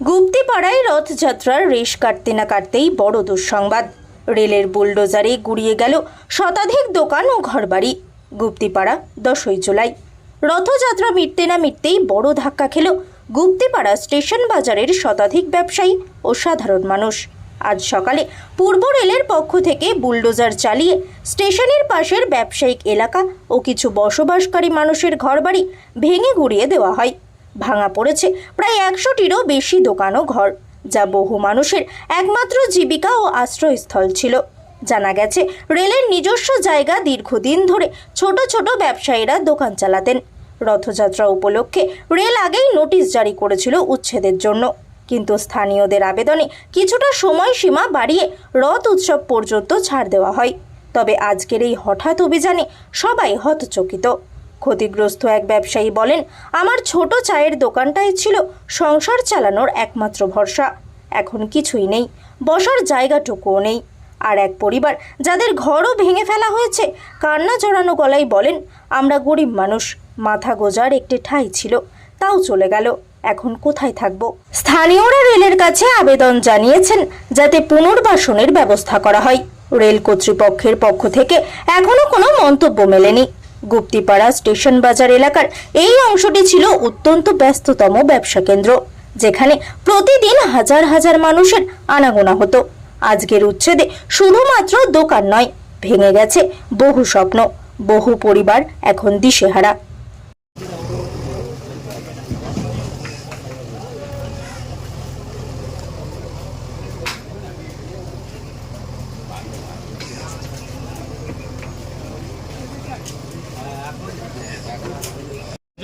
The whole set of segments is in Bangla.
গুপ্তিপাড়ায় রথযাত্রার রেশ কাটতে না কাটতেই বড় দুঃসংবাদ। রেলের বুলডোজারে গুড়িয়ে গেল শতাধিক দোকান ও ঘরবাড়ি। গুপ্তিপাড়া দশই জুলাই। রথযাত্রা মিটতে না মিটতেই বড় ধাক্কা খেল গুপ্তিপাড়া স্টেশন বাজারের শতাধিক ব্যবসায়ী ও সাধারণ মানুষ। আজ সকালে পূর্ব রেলের পক্ষ থেকে বুলডোজার চালিয়ে স্টেশনের পাশের ব্যবসায়িক এলাকা ও কিছু বসবাসকারী মানুষের ঘরবাড়ি ভেঙে গুড়িয়ে দেওয়া হয়। ভাঙা পড়েছে প্রায় একশোটিরও বেশি দোকান ও ঘর, যা বহু মানুষের একমাত্র জীবিকা ও আশ্রয়স্থল ছিল। জানা গেছে, রেলের নিজস্ব জায়গা দীর্ঘদিন ধরে ছোট ছোট ব্যবসায়ীরা দোকান চালাতেন। রথযাত্রা উপলক্ষে রেল আগেই নোটিশ জারি করেছিল উচ্ছেদের জন্য। কিন্তু স্থানীয়দের আবেদনে কিছুটা সময়সীমা বাড়িয়ে রথ উৎসব পর্যন্ত ছাড় দেওয়া হয়। তবে আজকের এই হঠাৎ অভিযানে সবাই হতচকিত। ক্ষতিগ্রস্ত এক ব্যবসায়ী বলেন, আমার ছোট চায়ের দোকানটাই ছিল সংসার চালানোর একমাত্র ভরসা। এখন কিছুই নেই, বসার জায়গাটুকুও নেই। আর এক পরিবার, যাদের ঘরও ভেঙে ফেলা হয়েছে, কান্না জড়ানো গলায় বলেন, আমরা গরিব মানুষ, মাথা গোজার একটি ঠাঁই ছিল, তাও চলে গেল। এখন কোথায় থাকব? স্থানীয়রা রেলের কাছে আবেদন জানিয়েছেন যাতে পুনর্বাসনের ব্যবস্থা করা হয়। রেল কর্তৃপক্ষের পক্ষ থেকে এখনও কোনো মন্তব্য মেলেনি। গুপ্তিপাড়া স্টেশন বাজার এলাকার এই অংশটি ছিল অত্যন্ত ব্যস্ততম ব্যবসা কেন্দ্র, যেখানে প্রতিদিন হাজার হাজার মানুষের আনাগোনা হতো। আজকের উচ্ছেদে শুধুমাত্র দোকান নয়, ভেঙে গেছে বহু স্বপ্ন, বহু পরিবার এখন দিশেহারা।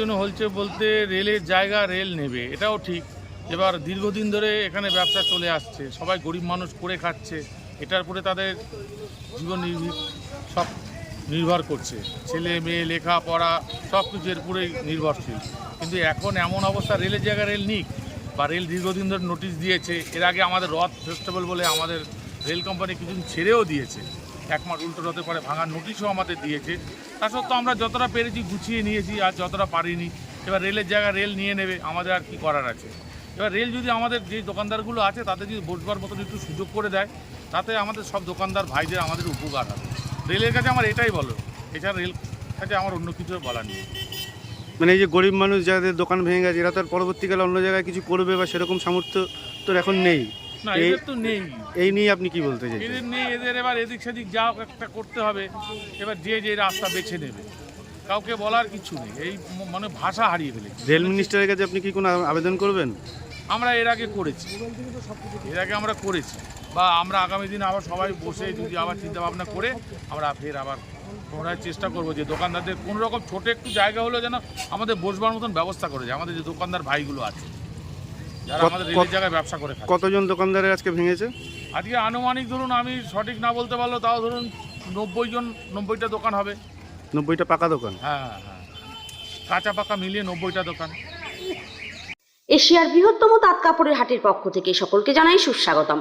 জন্য হচ্ছে বলতে রেলের জায়গা, রেল নেবে, এটাও ঠিক। এবার দীর্ঘদিন ধরে এখানে ব্যবসা চলে আসছে, সবাই গরিব মানুষ করে খাচ্ছে, এটার উপরে তাদের জীবন সব নির্ভর করছে। ছেলে, মেয়ে, লেখাপড়া, সব কিছু এর উপরেই নির্ভরশীল। কিন্তু এখন এমন অবস্থা, রেলের জায়গা রেল নিক, বা রেল দীর্ঘদিন ধরে নোটিশ দিয়েছে, এর আগে আমাদের রথ ফেস্টিভ্যাল বলে আমাদের রেল কোম্পানি কিছুদিন ছেড়েও দিয়েছে। এক মাস উল্টো রথে পরে, ভাঙার নোটিশও আমাদের দিয়েছে। তা সত্ত্বেও আমরা যতটা পেরেছি গুছিয়ে নিয়েছি আর যতটা পারিনি, এবার রেলের জায়গা রেল নিয়ে নেবে, আমাদের আর কি করার আছে? এবার রেল যদি আমাদের যে দোকানদারগুলো আছে, তাদের যদি বসবার মতন একটু সুযোগ করে দেয়, তাতে আমাদের সব দোকানদার ভাইদের আমাদের উপকার হবে। রেলের কাছে আমার এটাই বলো, এছাড়া রেল কাছে আমার অন্য কিছু বলার নেই। মানে এই যে গরিব মানুষ যাদের দোকান ভেঙে গেছে, এরা তো পরবর্তীকালে অন্য জায়গায় কিছু করবে বা সেরকম সামর্থ্য তোর এখন নেই। না এদের তো নেই। এই নিয়ে আপনি কি বলতে চাইছেন? এদের নেই এদের এবার এদিক সেদিক যা একটা করতে হবে। এবার যে যে রাস্তা বেছে নেবে। কাউকে বলার কিছু নেই। এই মানে ভাষা হারিয়ে ফেলেছে। রেল মিনিস্টারের কাছে আপনি কি কোনো আবেদন করবেন? আমরা এর আগে করেছি। এর আগে আমরা করেছি। বা আমরা আগামী দিনে আবার সবাই বসে যদি আবার চিন্তা ভাবনা করে আমরা ফের আবার পুনরায় চেষ্টা করব যে দোকানদারদের কোনো রকম ছোট একটু জায়গা হলো যেন আমাদের বসবার মতন ব্যবস্থা করে যায় আমাদের যে দোকানদার ভাইগুলো আছে। যারা আমাদের রেলের জায়গায় ব্যবসা করে খায় কতজন দোকানদারের আজকে ভেঙেছে? আজকে আনুমানিক ধরুন আমি সঠিক না বলতে পারল তাও ধরুন নব্বই জন নব্বইটা দোকান হবে। নব্বইটা পাকা দোকান? হ্যাঁ হ্যাঁ। কাঁচা পাকা মিলিয়ে নব্বইটা দোকান। এশিয়ার বৃহত্তম তাঁত কাপড়ের হাটের পক্ষ থেকে সকলকে জানাই সুস্বাগতম।